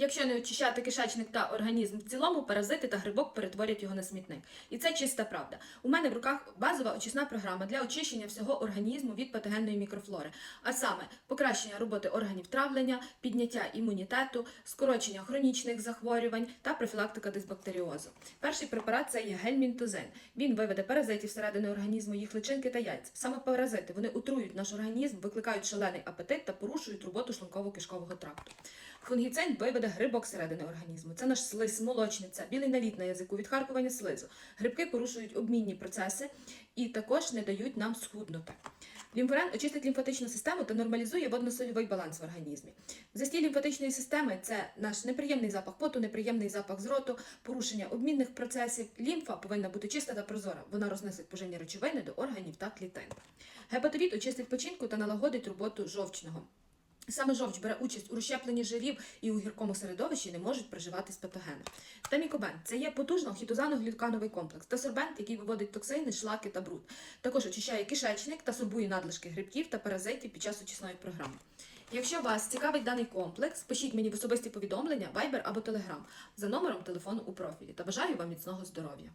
Якщо не очищати кишечник та організм в цілому, паразити та грибок перетворять його на смітник. І це чиста правда. У мене в руках базова очисна програма для очищення всього організму від патогенної мікрофлори, а саме покращення роботи органів травлення, підняття імунітету, скорочення хронічних захворювань та профілактика дисбактеріозу. Перший препарат це є гельмінтозин. Він виведе паразитів всередини організму, їх личинки та яйця. Саме паразити вони отруюють наш організм, викликають шалений апетит та порушують роботу шлунково-кишкового тракту. Фунгіцин виведе грибок середини організму. Це наш слиз, молочниця, білий наліт на язику, відхаркування слизу. Грибки порушують обмінні процеси і також не дають нам схуднути. Лімфорен очистить лімфатичну систему та нормалізує водно-сольовий баланс в організмі. Застій лімфатичної системи це наш неприємний запах поту, неприємний запах з роту, порушення обмінних процесів. Лімфа повинна бути чиста та прозора. Вона розносить поживні речовини до органів та клітин. Гепатовід очистить печінку та налагодить роботу жовчного. Саме жовч бере участь у розщепленні жирів і у гіркому середовищі не можуть проживати з патогени. Тамікобен це є потужно хітозано-глюкановий комплекс та сорбент, який виводить токсини, шлаки та бруд. Також очищає кишечник та сорбує надлишки грибків та паразитів під час очисної програми. Якщо вас цікавить даний комплекс, пишіть мені в особисті повідомлення, Viber або Telegram за номером телефону у профілі та бажаю вам міцного здоров'я.